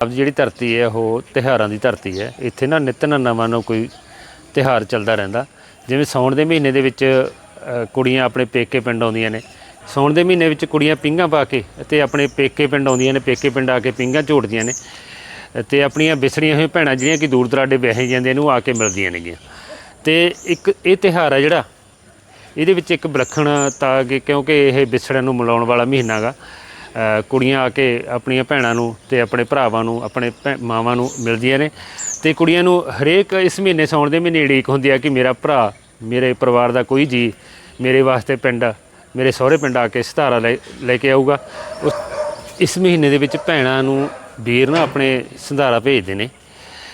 ਆਪ ਦੀ ਜਿਹੜੀ ਧਰਤੀ ਹੈ ਉਹ ਤਿਹਾਰਾਂ ਦੀ ਧਰਤੀ ਹੈ। ਇੱਥੇ ਨਾ ਨਿਤ ਨਾ ਨਵਾਂ ਨਾ ਕੋਈ ਤਿਹਾਰ ਚੱਲਦਾ ਰਹਿੰਦਾ। ਜਿਵੇਂ ਸਾਉਣ ਦੇ ਮਹੀਨੇ ਦੇ ਵਿੱਚ ਅ, ਕੁੜੀਆਂ ਆਪਣੇ ਪੇਕੇ ਪਿੰਡ ਆਉਂਦੀਆਂ ਨੇ। ਸਾਉਣ ਦੇ ਮਹੀਨੇ ਵਿੱਚ ਕੁੜੀਆਂ ਪਿੰਗਾਂ ਪਾ ਕੇ ਅਤੇ ਆਪਣੇ ਪੇਕੇ ਪਿੰਡ ਆਉਂਦੀਆਂ ਨੇ ਪੇਕੇ ਪਿੰਡ ਆ ਕੇ ਪਿੰਗਾਂ ਝੋਟਦੀਆਂ ਨੇ। ਤੇ ਆਪਣੀਆਂ ਵਿਸਰੀਆਂ ਹੋਈਆਂ ਭੈਣਾਂ ਜਿਹੜੀਆਂ ਕਿ ਦੂਰ ਦਰਾਡੇ ਵਿਆਹੇ ਜਾਂਦੀਆਂ ਨੇ ਉਹ ਆ ਕੇ ਮਿਲਦੀਆਂ ਨੇਗੀਆਂ। ਤੇ ਇੱਕ ਇਹ ਤਿਹਾਰ ਹੈ ਜਿਹੜਾ ਇਹਦੇ ਵਿੱਚ ਇੱਕ ਵਿਲੱਖਣਤਾ ਕਿ ਕਿਉਂਕਿ ਇਹ ਵਿਛੜਿਆਂ ਨੂੰ ਮਿਲਾਉਣ ਵਾਲਾ ਮਹੀਨਾ ਹੈਗਾ ਕੁੜੀਆਂ ਆ ਕੇ ਆਪਣੀਆਂ ਭੈਣਾਂ ਨੂੰ ਤੇ ਆਪਣੇ ਭਰਾਵਾਂ ਨੂੰ, ਆਪਣੇ ਭੈ- ਮਾਵਾਂ ਨੂੰ ਮਿਲਦੀਆਂ ਨੇ। ਤੇ ਕੁੜੀਆਂ ਨੂੰ ਹਰੇਕ ਇਸ ਮਹੀਨੇ ਸੌਣ ਦੇ ਮਹੀਨੇ ਉਡੀਕ ਹੁੰਦੀ ਆ ਕਿ ਮੇਰਾ ਭਰਾ, ਮੇਰੇ ਪਰਿਵਾਰ ਦਾ ਕੋਈ ਜੀ ਮੇਰੇ ਵਾਸਤੇ ਪਿੰਡ ਮੇਰੇ ਸਹੁਰੇ ਪਿੰਡ ਆ ਕੇ ਸਤਾਰਾ ਲੈ ਲੈ ਕੇ ਆਊਗਾ। ਉਸ, ਇਸ ਮਹੀਨੇ ਦੇ ਵਿੱਚ ਭੈਣਾਂ ਨੂੰ ਵੀਰ ਨਾ ਆਪਣੇ ਸੰਧਾਰਾ ਭੇਜਦੇ ਨੇ।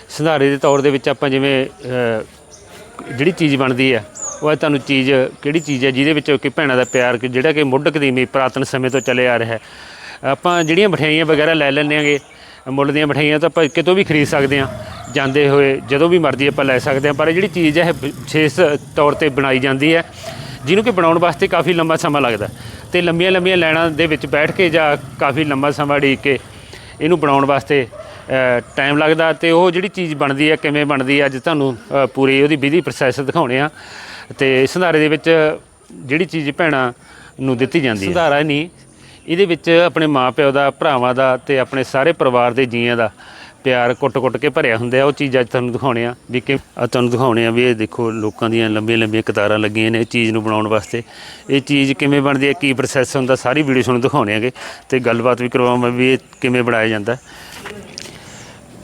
ਸੰਧਾਰੇ ਦੇ ਤੌਰ ਦੇ ਵਿੱਚ ਆਪਾਂ ਜਿਵੇਂ ਜਿਹੜੀ ਚੀਜ਼ ਬਣਦੀ ਆ ਉਹ ਅੱਜ ਤੁਹਾਨੂੰ ਚੀਜ਼, ਕਿਹੜੀ ਚੀਜ਼ ਹੈ ਜਿਹਦੇ ਵਿੱਚ ਕਿ ਭੈਣਾਂ ਦਾ ਪਿਆਰ ਕਿ ਜਿਹੜਾ ਕਿ ਮੁੱਢ ਕਦੀਮੀ ਪ੍ਰਾਤਨ ਸਮੇਂ ਤੋਂ ਚੱਲੇ ਆ ਰਿਹਾ ਹੈ। ਆਪਾਂ ਜਿਹੜੀਆਂ ਮਠਿਆਈਆਂ ਵਗੈਰਾ ਲੈ ਲੈਂਦੇ ਆਂਗੇ ਮੁੱਲ ਦੀਆਂ ਮਠਿਆਈਆਂ ਤਾਂ ਆਪਾਂ ਕਿਤੋਂ ਵੀ ਖਰੀਦ ਸਕਦੇ ਹਾਂ, ਜਾਂਦੇ ਹੋਏ ਜਦੋਂ ਵੀ ਮਰਜ਼ੀ ਆਪਾਂ ਲੈ ਸਕਦੇ ਹਾਂ, ਪਰ ਇਹ ਜਿਹੜੀ ਚੀਜ਼ ਹੈ ਇਹ ਵਿਸ਼ੇਸ਼ ਤੌਰ ਤੇ ਬਣਾਈ ਜਾਂਦੀ ਹੈ, ਜਿਹਨੂੰ ਕਿ ਬਣਾਉਣ ਵਾਸਤੇ ਕਾਫੀ ਲੰਬਾ ਸਮਾਂ ਲੱਗਦਾ। ਤੇ ਲੰਬੀਆਂ ਲੰਬੀਆਂ ਲਾਈਨਾਂ ਦੇ ਵਿੱਚ ਬੈਠ ਕੇ ਜਾਂ ਕਾਫੀ ਲੰਬਾ ਸਮਾਂ ਢੀਕ ਕੇ ਇਹਨੂੰ ਬਣਾਉਣ ਵਾਸਤੇ ਟਾਈਮ ਲੱਗਦਾ ਤੇ ਉਹ ਜਿਹੜੀ ਚੀਜ਼ ਬਣਦੀ ਹੈ, ਕਿਵੇਂ ਬਣਦੀ ਹੈ, ਅੱਜ ਤੁਹਾਨੂੰ ਪੂਰੀ ਉਹਦੀ ਵਿਧੀ ਪ੍ਰੋਸੈਸ ਦਿਖਾਉਣੇ ਆ ਤੇ ਸੰਧਾਰੇ ਦੇ ਵਿੱਚ ਜਿਹੜੀ ਚੀਜ਼ ਭੈਣਾਂ ਨੂੰ ਦਿੱਤੀ ਜਾਂਦੀ ਹੈ। ਸੰਧਾਰਾ ਨਹੀਂ। ਇਹਦੇ ਵਿੱਚ ਆਪਣੇ ਮਾਪਿਓ ਦਾ ਭਰਾਵਾਂ ਦਾ ਤੇ ਆਪਣੇ ਸਾਰੇ ਪਰਿਵਾਰ ਦੇ ਜੀਆਂ ਦਾ ਪਿਆਰ ਕੁੱਟ-ਕੁੱਟ ਕੇ ਭਰਿਆ ਹੁੰਦਾ ਹੈ। ਉਹ ਚੀਜ਼ ਅੱਜ ਤੁਹਾਨੂੰ ਦਿਖਾਉਣੇ ਆ। ਵੀ ਕਿ ਅੱਜ ਤੁਹਾਨੂੰ ਦਿਖਾਉਣੇ ਆ ਵੀ ਇਹ ਦੇਖੋ ਲੋਕਾਂ ਦੀਆਂ ਲੰਬੀਆਂ ਲੰਬੀਆਂ ਕਤਾਰਾਂ ਲੱਗੀਆਂ ਨੇ ਇਹ ਚੀਜ਼ ਨੂੰ ਬਣਾਉਣ ਵਾਸਤੇ। ਇਹ ਚੀਜ਼ ਕਿਵੇਂ ਬਣਦੀ ਹੈ ਕੀ ਪ੍ਰੋਸੈਸ ਹੁੰਦਾ ਸਾਰੀ ਵੀਡੀਓ ਤੁਹਾਨੂੰ ਦਿਖਾਉਣੇ ਆਗੇ। ਤੇ ਗੱਲਬਾਤ ਵੀ ਕਰਵਾਵਾਂ ਵੀ ਇਹ ਕਿਵੇਂ ਬਣਾਇਆ ਜਾਂਦਾ।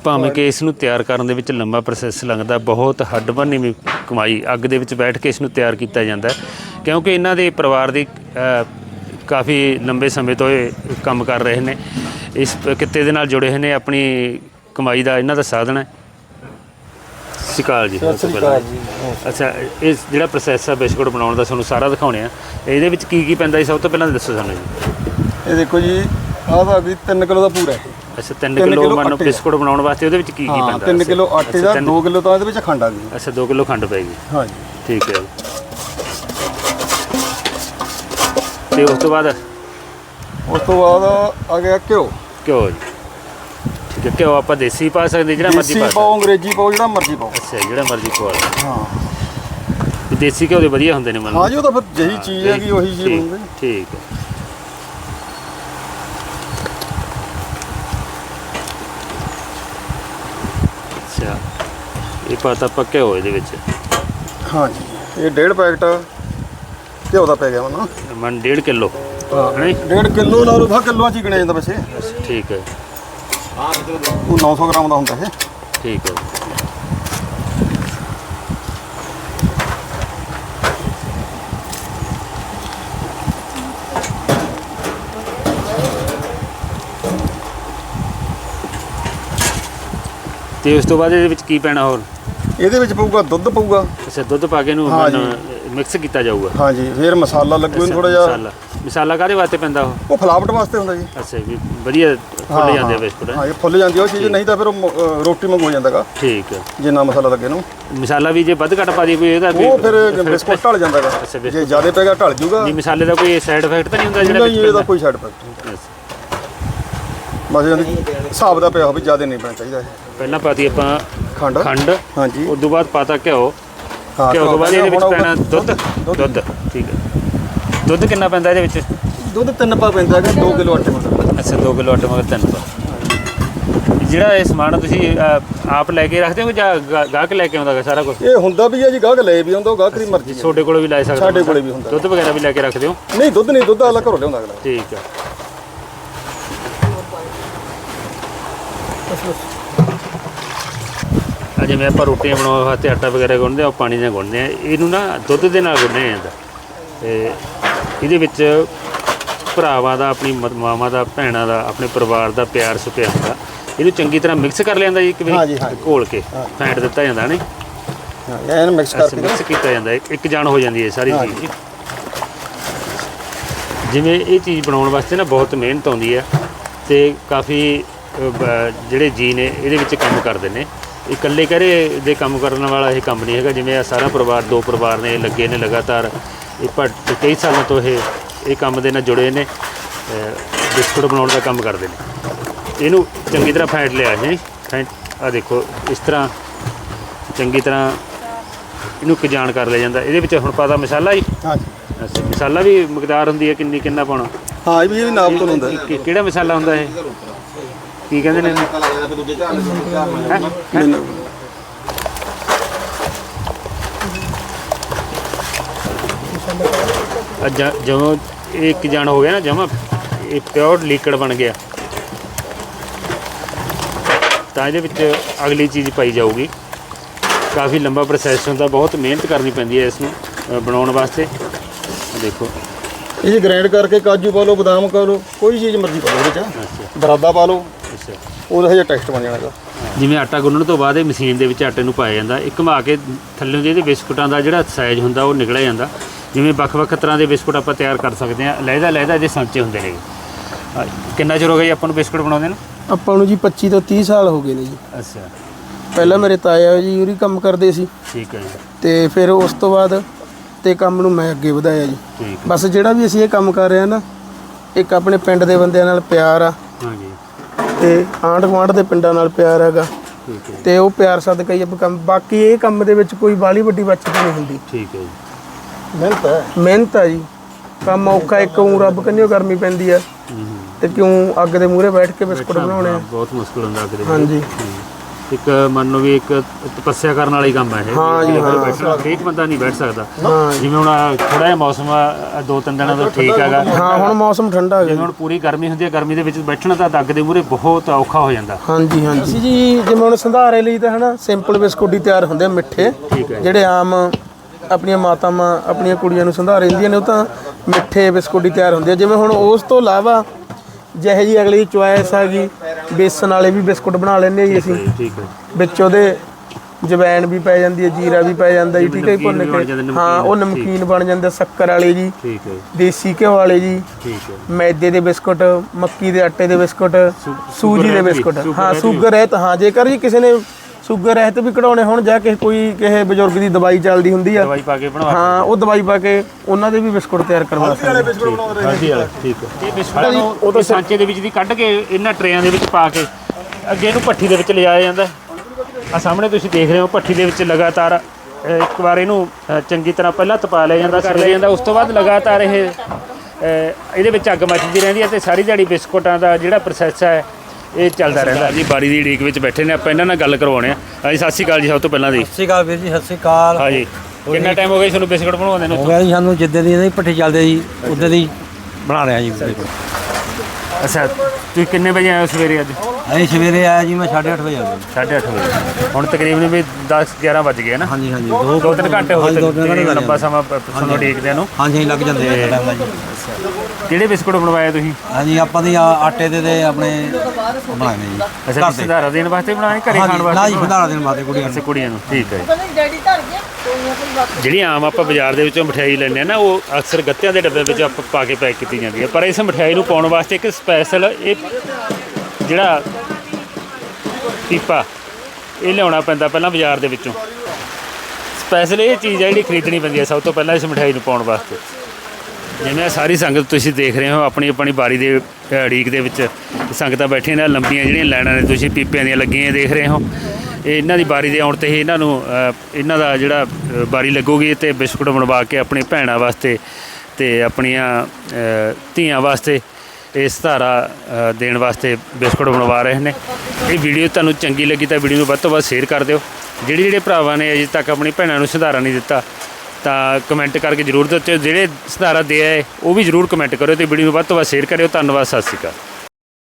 ਭਾਵੇਂ ਕਿ ਇਸ ਨੂੰ ਤਿਆਰ ਕਰਨ ਦੇ ਵਿੱਚ ਲੰਮਾ ਪ੍ਰੋਸੈਸ ਲੱਗਦਾ ਬਹੁਤ ਹੱਡ ਭੰਨਵੀਂ ਕਮਾਈ ਅੱਗ ਦੇ ਵਿੱਚ ਬੈਠ ਕੇ ਇਸ ਨੂੰ ਤਿਆਰ ਕੀਤਾ ਜਾਂਦਾ। ਕਿਉਂਕਿ ਇਹਨਾਂ ਦੇ ਪਰਿਵਾਰ ਦੀ ਕਾਫੀ ਲੰਬੇ ਸਮੇਂ ਤੋਂ ਇਹ ਕੰਮ ਕਰ ਰਹੇ ਨੇ। ਇਸ ਕਿੱਤੇ ਦੇ ਨਾਲ ਜੁੜੇ ਹੋਏ ਨੇ ਆਪਣੀ ਕਮਾਈ ਦਾ ਇਹਨਾਂ ਦਾ ਸਾਧਨ ਹੈ। ਅਕਾਲ ਜੀ। ਸਤਿ ਸ੍ਰੀ ਅਕਾਲ ਜੀ। ਅੱਛਾ ਇਸ ਜਿਹੜਾ ਪ੍ਰੋਸੈਸ ਹੈ ਬਿਸਕੁਟ ਬਣਾਉਣ ਦਾ ਤੁਹਾਨੂੰ ਸਾਰਾ ਦਿਖਾਉਣੇ ਆ। ਇਹਦੇ ਵਿੱਚ ਕੀ ਕੀ ਪੈਂਦਾ ਜੀ? ਸਭ ਤੋਂ ਪਹਿਲਾਂ ਦੱਸੋ ਸਾਨੂੰ ਜੀ। ਇਹ ਦੇਖੋ ਜੀ ਆਹ ਦਾ ਵੀ 3 ਕਿਲੋ ਦਾ ਪੂਰਾ ਹੈ। ਅੱਛਾ 3 ਤਿੰਨ ਕਿਲੋ ਕਿੱਲੋ ਮੰਨ ਲਓ ਆਟੇ ਦਾ। ਬਿਸਕੁਟ ਬਣਾਉਣ ਵਾਸਤੇ ਉਹਦੇ ਵਿੱਚ ਕੀ ਕੀ ਹਾਂ ਪੈਂਦਾ 3 ਕਿਲੋ ਆਟੇ ਦਾ 2 ਕਿਲੋ ਤਾਂ ਇਹਦੇ ਵਿੱਚ ਖੰਡ ਆ ਗਈ। ਅੱਛਾ 2 ਕਿਲੋ ਖੰਡ ਪੈਗੀ ਹਾਂ ਜੀ। ਠੀਕ ਹੈ। ਤੇ ਉਸ ਤੋਂ ਬਾਅਦ? ਉਸ ਤੋਂ ਬਾਅਦ ਆ ਗਿਆ ਘਿਓ। ਘਿਓ ਜੀ। ਠੀਕ ਹੈ ਘਿਓ ਆਪਾਂ ਦੇਸੀ ਪਾ ਸਕਦੇ ਜਿਹੜਾ ਮਰਜ਼ੀ ਦੇਸੀ ਪਾ ਪਾਓ ਸਕਦੇ। ਅੰਗਰੇਜ਼ੀ ਪਾਓ ਜਿਹੜਾ ਮਰਜ਼ੀ ਪਾਓ। ਅੱਛਾ ਜਿਹੜਾ ਮਰਜ਼ੀ ਪਾ ਲਓ। ਹਾਂ। ਵੀ ਦੇਸੀ ਘਿਓ ਦੇ ਵਧੀਆ ਹੁੰਦੇ ਨੇ ਮੰਨ ਹਾਂ ਜੀ ਉਹ ਤਾਂ ਫਿਰ ਜਿਹੀ ਚੀਜ਼ ਹੈ ਕਿ ਉਹੀ ਚੀਜ਼ ਬਣੂਗੀ ਠੀਕ ਹੈ ਅੱਛਾ ਇਹ ਪਾਤਾ ਆਪਾਂ ਘਿਓ ਇਹਦੇ ਵਿੱਚ। ਹਾਂ ਜੀ ਇਹ ਡੇਢ ਪੈਕਟ ਘਿਓ ਦਾ ਪੈ ਗਿਆ ਮਨ ਮਨ 1.5 ਕਿਲੋ ਹਾਂ। ਨਹੀਂ? ਡੇਢ ਕਿਲੋ ਲਾ ਲਓ ਭਾ ਕਿਲੋਆਂ ਚ ਹੀ ਗਿਣਿਆ ਜਾਂਦਾ ਵੈਸੇ। ਠੀਕ ਹੈ। ਉਹ 900 ਗ੍ਰਾਮ ਦਾ ਹੁੰਦਾ ਇਹ। ਠੀਕ ਹੈ। ਤੇ ਉਸ ਤੋਂ ਬਾਅਦ ਇਹਦੇ ਵਿੱਚ ਕੀ ਪੈਣਾ ਹੋਰ? ਇਹਦੇ ਵਿੱਚ ਪਊਗਾ ਦੁੱਧ ਪਊਗਾ। ਅੱਛਾ ਦੁੱਧ ਪਾ ਕੇ ਇਹਨੂੰ ਹਾਂ ਜੀ। ਮਿਕਸ ਕੀਤਾ ਜਾਊਗਾ। ਹਾਂ ਜੀ ਫਿਰ ਮਸਾਲਾ ਲੱਗੂ ਇਹਨੂੰ ਥੋੜਾ ਜਿਹਾ। ਮਸਾਲਾ। ਮਸਾਲਾ ਕਾਹਦੇ ਵਾਸਤੇ ਪੈਂਦਾ ਉਹ? ਉਹ ਫਲਾਵਟ ਵਾਸਤੇ ਹੁੰਦਾ ਜੀ। ਅੱਛਾ ਵੀ ਵਧੀਆ ਫੁੱਲ ਜਾਂਦੇ ਆ ਬਿਸਕੁਟ ਹੈਂ? ਹਾਂ ਇਹ ਫੁੱਲ ਜਾਂਦੀ ਆ ਉਹ ਚੀਜ਼ ਨਹੀਂ ਤਾਂ ਫਿਰ ਉਹ ਮ- ਰੋਟੀ ਵਾਂਗੂ ਹੋ ਜਾਂਦਾਗਾ। ਠੀਕ ਹੈ ਜਿੰਨਾ ਮਸਾਲਾ ਲੱਗੇ ਨੂੰ। ਮਸਾਲਾ ਵੀ ਜੇ ਵੱਧ ਘੱਟ ਪਾ ਦੀ ਕੋਈ ਇਹਦਾ ਵੀ ਉਹ ਫਿਰ ਬਿਸਕੁਟ ਢਲ ਜਾਂਦਾਗਾ। ਅੱਛਾ, ਬਿਸਕੁਟ। ਜੇ ਜ਼ਿਆਦਾ ਪੈਗਾ ਢਲ ਜੂਗਾ। ਨਹੀਂ ਮਸਾਲੇ ਦਾ ਕੋਈ ਸਾਈਡ ਇਫੈਕਟ ਤਾਂ ਨਹੀਂ ਹੁੰਦਾ ਜਿਹੜਾ ਨਹੀਂ ਵਿੱਚ ਇਹਦਾ ਕੋਈ ਸਾਈਡ ਇਫੈਕਟ ਨਹੀਂ। ਪੈਂਦਾ? ਬਸ ਇਹਦੀ ਹਿਸਾਬ ਦਾ ਪਿਆ ਹੋਵੇ ਜ਼ਿਆਦਾ ਨਹੀਂ ਪੈਣਾ ਚਾਹੀਦਾ ਇਹ। ਪਹਿਲਾਂ ਪਾਤੀ ਆਪਾਂ ਖੰਡ। ਖੰਡ। ਹਾਂਜੀ। ਉਸ ਤੋਂ ਬਾਅਦ ਪਾਤਾ ਘਿਓ। ਹਾਂ ਘਿਓ ਤੋਂ ਬਾਅਦ ਇਹਦੇ ਵਿੱਚ ਪੈਣਾ ਦੁੱਧ। ਦੁੱਧ। ਠੀਕ ਹੈ। ਦੁੱਧ ਕਿੰਨਾ ਪੈਂਦਾ ਇਹਦੇ ਵਿੱਚ? ਦੁੱਧ ਤਿੰਨ ਪਾ ਪੈਂਦਾ ਹੈਗਾ 2 ਕਿਲੋ ਆਟੇ ਮਤਲਬ ਅੱਛਾ 2 ਕਿਲੋ ਆਟੇ ਮਗਰ ਤਿੰਨ ਪਾ। ਜਿਹੜਾ ਇਹ ਸਮਾਨ ਤੁਸੀਂ ਆਪ ਲੈ ਕੇ ਰੱਖਦੇ ਹੋ ਜਾਂ ਗਾਹਕ ਲੈ ਕੇ ਆਉਂਦਾ ਸਾਰਾ ਕੁਝ ਇਹ ਹੁੰਦਾ ਵੀ ਹੈ ਜੀ ਗਾਹਕ ਲੈ ਵੀ ਆਉਂਦਾ ਉਹ ਗਾਹਕ ਦੀ ਮਰਜ਼ੀ ਤੁਹਾਡੇ ਕੋਲੋਂ ਵੀ ਲੈ ਸਕਦੇ ਸਾਡੇ। ਕੋਲੇ ਵੀ ਹੁੰਦਾ। ਦੁੱਧ ਵਗੈਰਾ ਵੀ ਲੈ ਕੇ ਰੱਖਦੇ ਹੋ? ਨਹੀਂ ਦੁੱਧ ਨਹੀਂ ਦੁੱਧ ਆਲਾ ਘਰੋਂ ਲਿਆਉਂਦਾ ਅਗਲਾ। ਠੀਕ ਹੈ। ਆ ਜਿਵੇਂ ਆਪਾਂ ਰੋਟੀਆਂ ਬਣਾਉਣ ਵਾਸਤੇ ਆਟਾ ਵਗੈਰਾ ਗੁੰਨਦੇ ਆ ਉਹ ਪਾਣੀ ਨਾਲ ਗੁੰਨਦੇ ਆ। ਇਹਨੂੰ ਨਾ ਦੁੱਧ ਦੇ ਨਾਲ ਗੁੰਨਿਆ ਜਾਂਦਾ। ਤੇ ਇਹਦੇ ਵਿੱਚ ਭਰਾਵਾਂ ਦਾ ਆਪਣੀ ਮਾਵਾਂ ਦਾ ਭੈਣਾਂ ਦਾ ਆਪਣੇ ਪਰਿਵਾਰ ਦਾ ਪਿਆਰ ਛੁਪਿਆ ਹੁੰਦਾ ਇਹਨੂੰ ਚੰਗੀ ਤਰ੍ਹਾਂ ਮਿਕਸ ਕਰ ਲਿਆਂਦਾ ਜੀ ਇੱਕ ਵਾਰੀ। ਘੋਲ ਕੇ। ਫੈਂਟ ਦਿੱਤਾ ਜਾਂਦਾ ਨੇ ਹਾਂ ਇਹਨੂੰ ਮਿਕਸ ਕਰਕੇ ਮਿਕਸ ਕੀਤਾ ਜਾਂਦਾ। ਇੱਕ ਜਾਣ ਹੋ ਜਾਂਦੀ ਹੈ ਸਾਰੀ ਚੀਜ਼। ਜਿਵੇਂ ਇਹ ਚੀਜ਼ ਬਣਾਉਣ ਵਾਸਤੇ ਨਾ ਬਹੁਤ ਮਿਹਨਤ ਆਉਂਦੀ ਹੈ ਤੇ ਕਾਫੀ ਜਿਹੜੇ ਜੀ ਨੇ ਇਹਦੇ ਵਿੱਚ ਕੰਮ ਕਰਦੇ ਨੇ। ਇਕੱਲੇ ਘਰੇ ਦੇ ਕੰਮ ਕਰਨ ਵਾਲਾ ਇਹ ਕੰਮ ਨਹੀਂ ਹੈਗਾ ਜਿਵੇਂ ਆ ਸਾਰਾ ਪਰਿਵਾਰ ਦੋ ਪਰਿਵਾਰ ਨੇ ਲੱਗੇ ਨੇ ਲਗਾਤਾਰ। ਇਹ ਪਰ ਕਈ ਸਾਲਾਂ ਤੋਂ ਇਹ ਇਹ ਕੰਮ ਦੇ ਨਾਲ ਜੁੜੇ ਨੇ ਬਿਸਕੁਟ ਬਣਾਉਣ ਦਾ ਕੰਮ ਕਰਦੇ ਨੇ। ਇਹਨੂੰ ਚੰਗੀ ਤਰ੍ਹਾਂ ਫੈਂਟ ਲਿਆ ਹੈ ਫੈਂਟ ਆ ਦੇਖੋ ਇਸ ਤਰ੍ਹਾਂ ਚੰਗੀ ਤਰ੍ਹਾਂ ਇਹਨੂੰ ਕਜਾਨ ਕਰ ਲਿਆ ਜਾਂਦਾ। ਇਹਦੇ ਵਿੱਚ ਹੁਣ ਪਤਾ ਮਸਾਲਾ ਜੀ? ਹਾਂਜੀ। ਅੱਛਾ ਮਸਾਲਾ ਵੀ ਮਕਦਾਰ ਹੁੰਦੀ ਹੈ ਕਿੰਨੀ ਕਿੰਨਾ ਪਾਉਣਾ? ਹਾਂ ਇਹ ਵੀ ਇਹ ਨਾਪ ਤੋਂ ਹੁੰਦਾ। ਹੈ। ਕਿ- ਕਿਹੜਾ ਮਸਾਲਾ ਹੁੰਦਾ ਇਹ? ਕੀ ਕਹਿੰਦੇ ਨੇ? ਇਹਨੂੰ? ਹੈਂ? ਮੈਨੂੰ ਆ ਜ- ਜਦੋਂ ਇਹ ਇੱਕ ਜਾਣ ਹੋ ਗਿਆ ਨਾ ਜਮਾ ਇਹ ਪਿਓਰ ਲਿਕਵਿਡ ਬਣ ਗਿਆ। ਤਾਂ ਇਹਦੇ ਵਿੱਚ ਅਗਲੀ ਚੀਜ਼ ਪਾਈ ਜਾਊਗੀ। ਕਾਫੀ ਲੰਬਾ ਪ੍ਰੋਸੈਸ ਹੁੰਦਾ ਬਹੁਤ ਮਿਹਨਤ ਕਰਨੀ ਪੈਂਦੀ ਹੈ ਇਸ ਨੂੰ ਅ, ਬਣਾਉਣ ਵਾਸਤੇ। ਆਹ ਦੇਖੋ। ਇਹ ਗ੍ਰਾਈਂਡ ਕਰਕੇ ਕਾਜੂ ਪਾ ਲਓ ਬਦਾਮ ਪਾ ਲਓ ਕੋਈ ਚੀਜ਼ ਮਰਜ਼ੀ ਪਾ ਲਓ ਇਹਦੇ ਚ। ਅੱਛਾ। ਬਰਾਦਾ ਪਾ ਲਓ। ਅੱਛਾ ਉਹਦਾ ਜਿਹਾ ਟੈਕਸਟ ਬਣ ਜਾਣਾ ਇਹਦਾ। ਜਿਵੇਂ ਆਟਾ ਗੁੰਨਣ ਤੋਂ ਬਾਅਦ ਇਹ ਮਸ਼ੀਨ ਦੇ ਵਿੱਚ ਆਟੇ ਨੂੰ ਪਾਇਆ ਜਾਂਦਾ ਇਹ ਘੁਮਾ ਕੇ ਥੱਲੇ ਦੇ ਇਹਦੇ ਬਿਸਕੁਟਾਂ ਦਾ ਜਿਹੜਾ ਸਾਈਜ਼ ਹੁੰਦਾ ਉਹ ਨਿਕਲਿਆ ਜਾਂਦਾ। ਜਿਵੇਂ ਵੱਖ-ਵੱਖ ਤਰ੍ਹਾਂ ਦੇ ਬਿਸਕੁਟ ਆਪਾਂ ਤਿਆਰ ਕਰ ਸਕਦੇ ਹਾਂ ਲਹਿਦਾ ਲਹਿਦਾ ਇਹਦੇ ਸਾਂਚੇ ਹੁੰਦੇ ਨੇ। ਆਹ ਕਿੰਨਾ ਚਿਰ ਹੋ ਗਿਆ ਜੀ ਆਪਾਂ ਨੂੰ ਬਿਸਕੁਟ ਬਣਾਉਂਦੇ ਨੂੰ? ਆਪਾਂ ਨੂੰ ਜੀ 25 ਤੋਂ 30 ਸਾਲ ਹੋ ਗਏ ਨੇ ਜੀ। ਅੱਛਾ। ਪਹਿਲਾਂ ਮੇਰੇ ਤਾਇਆ ਜੀ ਉਰੀ ਕੰਮ ਕਰਦੇ ਸੀ। ਠੀਕ ਹੈ ਜੀ। ਤੇ ਫਿਰ ਉਸ ਤੋਂ ਬਾਅਦ ਤੇ ਕੰਮ ਨੂੰ ਮੈਂ ਅੱਗੇ ਵਧਾਇਆ ਜੀ। ਠੀਕ ਬਸ ਜਿਹੜਾ ਵੀ ਅਸੀਂ ਇਹ ਕੰਮ ਕਰ ਰਹੇ ਹਾਂ ਨਾ ਇੱਕ ਆਪਣੇ ਪਿੰਡ ਦੇ ਬੰਦਿਆਂ ਨਾਲ ਪਿਆਰ ਆ। ਹਾਂਜੀ। ਤੇ ਆਂਢ ਗੁਆਂਢ ਦੇ ਪਿੰਡਾਂ ਨਾਲ ਪਿਆਰ ਹੈਗਾ। ਠੀਕ ਹੈ ਤੇ ਉਹ ਪਿਆਰ ਸਦਕਾ ਹੀ ਆਪਾਂ ਕੰਮ ਬਾਕੀ ਇਹ ਕੰਮ ਦੇ ਵਿੱਚ ਕੋਈ ਬਾਲੀ ਵੱਡੀ ਬੱਚਤ ਨਹੀਂ ਹੁੰਦੀ। ਠੀਕ ਹੈ ਜੀ। ਮਿਹਨਤ ਹੈ। ਮਿਹਨਤ ਆ ਜੀ। ਕੰਮ ਔਖਾ ਇੱਕ ਊਂ ਰੱਬ ਕੰਨਿਓ ਗਰਮੀ ਪੈਂਦੀ ਆ ਹੂੰ ਹੂੰ। ਤੇ ਕਿਉਂ ਅੱਗ ਦੇ ਮੂਹਰੇ ਬੈਠ ਕੇ ਬਿਸਕੁਟ ਬਣਾਉਣੇ ਆ। ਬਹੁਤ ਮੁਸ਼ਕਲ ਹੁੰਦਾ ਕਿਤੇ ਹਾਂਜੀ। ਇੱਕ ਮੰਨ ਲਓ ਵੀ ਇੱਕ ਤਪੱਸਿਆ ਕਰਨ ਵਾਲਾ ਹੀ ਕੰਮ ਹੈ ਇਹ। ਹਾਂ ਜੀ, ਜਿਹੜੇ ਹਾਂ। ਬੈਠਣਾ ਹਰੇਕ ਬੰਦਾ ਨਹੀਂ ਬੈਠ ਸਕਦਾ। ਹਾਂ ਜਿਵੇਂ ਹੁਣ ਥੋੜਾ ਜਿਹਾ ਮੌਸਮ ਆ, ਦੋ ਤਿੰਨ ਦਿਨਾਂ ਤੋਂ ਠੀਕ ਹੈਗਾ। ਹਾਂ ਹੁਣ ਮੌਸਮ ਠੰਡਾ ਹੋ ਗਿਆ ਜਿਵੇਂ ਹੁਣ ਪੂਰੀ ਗਰਮੀ ਹੁੰਦੀ ਹੈ ਗਰਮੀ ਦੇ ਵਿੱਚ ਬੈਠਣਾ ਤਾਂ ਅੱਗ ਦੇ ਮੂਹਰੇ ਬਹੁਤ ਔਖਾ ਹੋ ਜਾਂਦਾ। ਹਾਂਜੀ ਹਾਂਜੀ। ਅਸੀਂ ਜੀ ਜਿਵੇਂ ਹੁਣ ਸੰਧਾਰੇ ਲਈ ਤਾਂ ਹਨਾ ਸਿੰਪਲ ਬਿਸਕੁਟ ਹੀ ਤਿਆਰ ਹੁੰਦੇ ਆ ਮਿੱਠੇ। ਠੀਕ ਹੈ ਜਿਹੜੇ ਆਮ ਆਪਣੀਆਂ ਮਾਤਾਵਾਂ ਆਪਣੀਆਂ ਕੁੜੀਆਂ ਨੂੰ ਸੰਧਾਰੇ ਦਿੰਦੀਆਂ ਨੇ ਉਹ ਤਾਂ ਮਿੱਠੇ ਬਿਸਕੁਟ ਹੀ ਤਿਆਰ ਹੁੰਦੇ ਆ। ਜਿਵੇਂ ਹੁਣ ਉਸ ਤੋਂ ਇਲਾਵਾ ਜਿਹੇ ਜੀ ਅਗਲੀ ਚੁਆਇਸ ਹੈਗੀ ਬੇਸਨ ਵਾਲੇ ਵੀ ਬਿਸਕੁਟ ਬਣਾ ਲੈਂਦੇ ਜੀ ਅਸੀਂ। ਠੀਕ ਹੈ ਵਿੱਚ ਉਹਦੇ ਜਵੈਣ ਵੀ ਪੈ ਜਾਂਦੀ ਹੈ ਜੀਰਾ ਵੀ ਪੈ ਜਾਂਦਾ ਜੀ ਠੀਕ ਹੈ ਜੀ, ਭੁੰਨ ਕੇ। ਹਾਂ ਉਹ ਨਮਕੀਨ, ਬਣ ਜਾਂਦੇ ਸ਼ੱਕਰ ਵਾਲੇ ਜੀ ਠੀਕ ਹੈ। ਦੇਸੀ ਘਿਓ ਵਾਲੇ ਜੀ ਠੀਕ ਹੈ। ਮੈਦੇ ਦੇ ਬਿਸਕੁਟ ਮੱਕੀ ਦੇ ਆਟੇ ਦੇ ਬਿਸਕੁਟ ਸੂਜੀ ਦੇ ਬਿਸਕੁਟ। ਸ਼ੂਗਰ ਹਾਂ ਸ਼ੂਗਰ ਰਹਿਤ ਹਾਂ ਜੇਕਰ ਜੀ ਕਿਸੇ ਨੇ ਸ਼ੂਗਰ ਰਹਿਤ ਵੀ ਕਢਾਉਣੇ ਹੋਣ ਜਾਂ ਕਿਸੇ ਕੋਈ ਕਿਸੇ ਬਜ਼ੁਰਗ ਦੀ ਦਵਾਈ ਚੱਲਦੀ ਹੁੰਦੀ ਆ। ਦਵਾਈ ਪਾ ਕੇ ਬਣਵਾ ਹਾਂ ਉਹ ਦਵਾਈ ਪਾ ਕੇ ਉਹਨਾਂ ਦੇ ਵੀ ਬਿਸਕੁਟ ਤਿਆਰ ਕਰਵਾ ਸਕਦੇ ਹਾਂ। ਬਿਸਕੁਟ ਬਣਾਉਂਦੇ ਰਹੇ ਹਾਂਜੀ ਠੀਕ ਹੈ। ਇਹ ਬਿਸਕੁਟਾਂ ਨੂੰ ਉਹ ਸਾਂਚੇ ਦੇ ਵਿੱਚ ਦੀ ਕੱਢ ਕੇ ਇਹਨਾਂ ਟਰੇਆਂ ਦੇ ਵਿੱਚ ਪਾ ਕੇ ਅੱਗੇ ਇਹਨੂੰ ਭੱਠੀ ਦੇ ਵਿੱਚ ਲਿਜਾਇਆ ਜਾਂਦਾ ਆ ਸਾਹਮਣੇ ਤੁਸੀਂ ਦੇਖ ਰਹੇ ਹੋ ਭੱਠੀ ਦੇ ਵਿੱਚ ਲਗਾਤਾਰ ਇੱਕ ਵਾਰ ਇਹਨੂੰ ਚੰਗੀ ਤਰ੍ਹਾਂ ਪਹਿਲਾਂ ਤਪਾ ਲਿਆ ਜਾਂਦਾ ਕਰ ਲਿਆ ਜਾਂਦਾ ਉਸ ਤੋਂ ਬਾਅਦ ਲਗਾਤਾਰ ਇਹ ਇਹਦੇ ਵਿੱਚ ਅੱਗ ਮੱਚਦੀ ਰਹਿੰਦੀ ਹੈ ਤੇ ਸਾਰੀ ਦਿਹਾੜੀ ਬਿਸਕੁਟਾਂ ਦਾ ਜਿਹੜਾ ਪ੍ਰੋਸੈਸ ਹੈ ਇਹ ਚੱਲਦਾ ਰਹਿੰਦਾ। ਜੀ ਬਾਰੀ ਦੀ ਢੀਕ ਵਿੱਚ ਬੈਠੇ ਨੇ ਆਪਾਂ ਇਹਨਾਂ ਨਾਲ ਗੱਲ ਕਰਵਾਉਣੇ ਆ। ਹਾਂਜੀ ਸਤਿ ਸ਼੍ਰੀ ਅਕਾਲ ਜੀ ਸਭ ਤੋਂ ਪਹਿਲਾਂ ਦੀ। ਸਤਿ ਸ਼੍ਰੀ ਅਕਾਲ ਵੀਰ ਜੀ ਸਤਿ ਸ਼੍ਰੀ ਅਕਾਲ। ਹਾਂਜੀ। ਕਿੰਨਾ ਟਾਈਮ ਹੋ ਗਿਆ ਜੀ ਤੁਹਾਨੂੰ ਬਿਸਕੁਟ ਬਣਾਉਂਦੇ ਨੂੰ ਹੋ ਗਿਆ ਜੀ ਸਾਨੂੰ ਜਿੱਦੇ ਦੀ ਇਹਦੀ ਭੱਠੀ ਚੱਲਦੇ ਜੀ ਉਦੋਂ ਦੀ ਬਣਾ ਰਿਹਾ ਜੀ। ਅੱਛਾ ਤੁਸੀਂ ਕਿੰਨੇ ਵਜੇ ਆਏ ਹੋ ਸਵੇਰੇ ਅੱਜ? ਅਸੀਂ ਸਵੇਰੇ ਆਇਆ ਜੀ ਮੈਂ 8:30 ਵਜੇ ਆ ਗਿਆ। 8:30 ਵਜੇ। ਹੁਣ ਤਕਰੀਬਨ ਵੀ 10 11 ਵੱਜ ਗਏ ਨਾ ਹਾਂਜੀ ਹਾਂਜੀ ਦੋ ਦੋ ਤਿੰਨ ਘੰਟੇ ਹੋ ਹਾਂਜੀ, ਗਏ ਦੋ ਤਿੰਨ ਘੰਟੇ ਲੱਗ ਲੰਬਾ ਜਾਂਦੇ। ਸਮਾਂ ਪ- ਤੁਹਾਨੂੰ ਦੇਖਦਿਆਂ ਨੂੰ। ਹਾਂਜੀ ਲੱਗ ਜਾਂਦੇ ਆ ਟਾਈਮ ਦਾ ਜੀ ਕਿਹੜੇ ਬਿਸਕੁਟ ਬਣਵਾਏ ਤੁਸੀਂ? ਹਾਂਜੀ ਆਪਾਂ ਦੀ ਆ- ਆਟੇ ਦੇ ਤੇ ਆਪਣੇ ਬਣਾਏ ਨੇ ਜੀ। ਅੱਛਾ ਘਰ ਦੇ। ਸੰਧਾਰਾ ਦੇਣ ਵਾਸਤੇ ਬਣਾਏ ਘਰੇ ਖਾਣ ਹਾਂਜੀ ਨਾ ਵਾਸਤੇ ਜੀ ਦੇਣ ਵਾਸਤੇ ਕੁੜੀਆਂ ਅੱਛਾ ਨੂੰ ਕੁੜੀਆਂ ਨੂੰ ਠੀਕ ਹੈ ਜੀ। ਜਿਹੜੀ ਆਮ ਆਪਾਂ ਬਾਜ਼ਾਰ ਦੇ ਵਿੱਚੋਂ ਮਠਿਆਈ ਲੈਂਦੇ ਆ ਨਾ ਉਹ ਅਕਸਰ ਗੱਤਿਆਂ ਦੇ ਡੱਬੇ ਵਿੱਚ ਆਪਾਂ ਪਾ ਕੇ ਪੈਕ ਕੀਤੀ ਜਾਂਦੀ ਹੈ। ਪਰ ਇਸ ਮਠਿਆਈ ਨੂੰ ਪਾਉਣ ਵਾਸਤੇ ਇੱਕ ਸਪੈਸ਼ਲ ਇਹ ਜਿਹੜਾ ਪੀਪਾ ਇਹ ਲਿਆਉਣਾ ਪੈਂਦਾ ਪਹਿਲਾਂ ਬਾਜ਼ਾਰ ਦੇ ਵਿੱਚੋਂ। ਸਪੈਸ਼ਲ ਇਹ ਚੀਜ਼ ਹੈ ਜਿਹੜੀ ਖਰੀਦਣੀ ਪੈਂਦੀ ਹੈ ਸਭ ਤੋਂ ਪਹਿਲਾਂ ਇਸ ਮਠਿਆਈ ਨੂੰ ਪਾਉਣ ਵਾਸਤੇ। ਜਿਵੇਂ ਸਾਰੀ ਸੰਗਤ ਤੁਸੀਂ ਦੇਖ ਰਹੇ ਹੋ, ਆਪਣੀ ਆਪਣੀ ਬਾਰੀ ਦੇ ਅੜੀਕ ਦੇ ਵਿੱਚ ਸੰਗਤਾਂ ਬੈਠੀਆਂ ਨੇ ਲੰਬੀਆਂ ਜਿਹੜੀਆਂ ਲਾਈਨਾਂ ਨੇ, ਤੁਸੀਂ ਪੀਪਿਆਂ ਦੀਆਂ ਲੱਗੀਆਂ ਦੇਖ ਰਹੇ ਹੋ। ਇਹ ਇਹਨਾਂ ਦੀ ਬਾਰੀ ਦੇ ਆਉਣ ਤੇ ਹੀ ਇਹਨਾਂ ਨੂੰ ਇਹਨਾਂ ਦਾ ਜਿਹੜਾ ਬਾਰੀ ਲੱਗੂਗੀ ਤੇ ਬਿਸਕੁਟ ਬਣਵਾ ਕੇ ਆਪਣੀ ਭੈਣਾਂ ਵਾਸਤੇ ਤੇ ਆਪਣੀਆਂ ਧੀਆਂ ਵਾਸਤੇ ਇਸ ਧਾਰਾ ਦੇਣ ਵਾਸਤੇ ਬਿਸਕੁਟ ਬਣਵਾ ਰਹੇ ਨੇ। ਇਹ ਵੀਡੀਓ ਤੁਹਾਨੂੰ ਚੰਗੀ ਲੱਗੀ ਤਾਂ ਵੀਡੀਓ ਨੂੰ ਵੱਧ ਤੋਂ ਵੱਧ ਸ਼ੇਅਰ ਕਰ ਦਿਓ। ਜਿਹੜੇ ਜਿਹੜੇ ਭਰਾਵਾਂ ਨੇ ਅਜੇ ਤੱਕ ਆਪਣੀ ਭੈਣਾਂ ਨੂੰ ਸੁਧਾਰਾ ਨਹੀਂ ਦਿੱਤਾ, ਤਾਂ ਕਮੈਂਟ ਕਰਕੇ ਜਰੂਰ ਦੱਸਿਓ। ਜਿਹੜੇ ਸੁਧਾਰਾ ਦੇ ਆਏ, ਉਹ ਵੀ ਜਰੂਰ ਕਮੈਂਟ ਕਰਿਓ ਤੇ ਵੀਡੀਓ ਨੂੰ ਵੱਧ ਤੋਂ ਵੱਧ ਸ਼ੇਅਰ ਕਰਿਓ। ਧੰਨਵਾਦ, ਸਤਿ ਸ਼੍ਰੀ ਅਕਾਲ।